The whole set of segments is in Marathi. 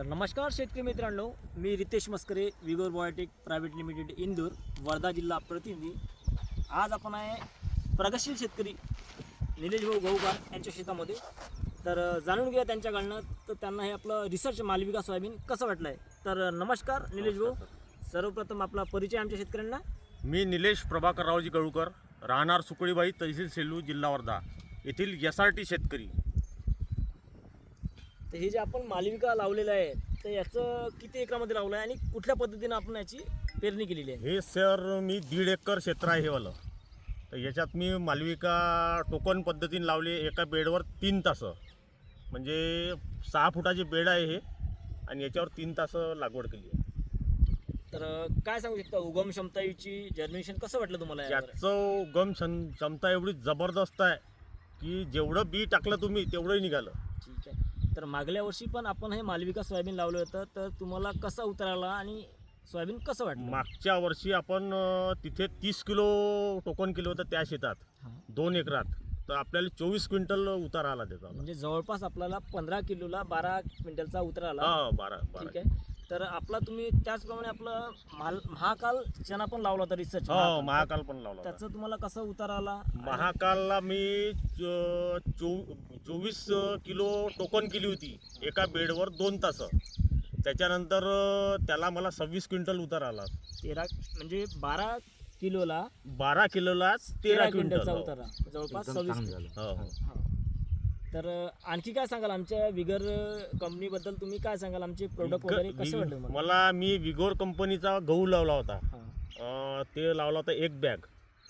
तर नमस्कार शेतकरी मित्रांनो मी Ritesh Maskare Vigor biotech private limited Indur Wardha जिल्हा प्रतिनिधी. आज आपण आहे प्रगतशील शेतकरी निलेश भाऊ गहूकार यांच्या शेतामध्ये. तर जाणून घेऊया त्यांच्याकडनं तर त्यांना हे आपलं रिसर्च मालविका सोयाबीन कसं वाटलं आहे तर नमस्कार निलेश भाऊ. सर्वप्रथम आपला परिचय आमच्या शेतकऱ्यांना. मी निलेश प्रभाकर रावजी गळूकर राहणार सुकळीबाई तहसील सेलू जिल्हा वर्धा. येथील एस आर टी शेतकरी. तर हे जे आपण मालविका लावलेलं आहे तर याचं किती एकरामध्ये लावलं आहे आणि कुठल्या पद्धतीनं आपण याची पेरणी केलेली आहे? हे सर मी दीड एकर क्षेत्र आहे हे वालं. तर याच्यात मी मालविका टोकन पद्धतीने लावली एका बेडवर तीन तास. म्हणजे सहा फुटाची बेड आहे हे आणि याच्यावर तीन तास लागवड केली आहे. तर काय सांगू शकता उगम क्षमताची जर्मिनेशन कसं वाटलं तुम्हाला यावर? याचं उगम क्षम क्षमता एवढी जबरदस्त आहे की जेवढं बी टाकलं तुम्ही तेवढंही निघालं. तर मागल्या वर्षी पण आपण हे मालविका सोयाबीन लावलं होतं. तर तुम्हाला कसा उतराला आणि सोयाबीन कसं वाटलं? मागच्या वर्षी आपण अं, तिथे तीस किलो टोकन केलं होतं त्या शेतात. हां. दोन एकरात. तर आपल्याला चोवीस क्विंटल उतारा आला त्याचा. म्हणजे जवळपास आपल्याला पंधरा किलोला बारा क्विंटलचा उतराला हा बारा ठीक बारा आहे. तर आपला तुम्ही त्याचप्रमाणे आपलं माल महाकाल चना पण लावला होता रिसर्च हो महाकाल. पण लावला होता. त्याचं तुम्हाला कसा उतारा आला? महाकालला मी चो- चो- चोवीस किलो टोकन केली होती. एका बेडवर दोन तास. त्याच्यानंतर अं, त्याला मला सव्वीस क्विंटल उतार आला. तेरा म्हणजे बारा किलोला बारा किलोलाच तेरा तेरा क्विंटल. क्विंटलचा हो. उतारा जवळपास सव्वीस हो, हो. हा. तर आणखी काय सांगाल? आमच्या विगर कंपनीबद्दल तुम्ही काय सांगाल? आमचे प्रोडक्ट वगैरे विग- कसे वाटले तुम्हाला? मला मी विगोर कंपनीचा गहू लावला होता. हा. अं, ते लावला होता एक बॅग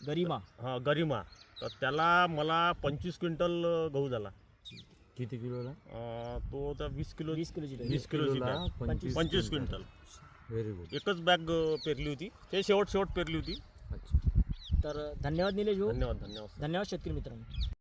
गरिमा. हा गरिमा. तर त्याला मला पंचवीस क्विंटल गहू झाला. किती किलोला? अं, तो तर वीस किलो वीस किलोची. वीस किलोची किलोला पंचवीस पंचवीस क्विंटल. व्हेरी गुड एकच बॅग अं, पेरली होती. ते शेवट शेवट पेरली होती. अच्छा. तर धन्यवाद निलेश भाऊ. धन्यवाद धन्यवाद धन्यवाद शेतकरी मित्रांनो.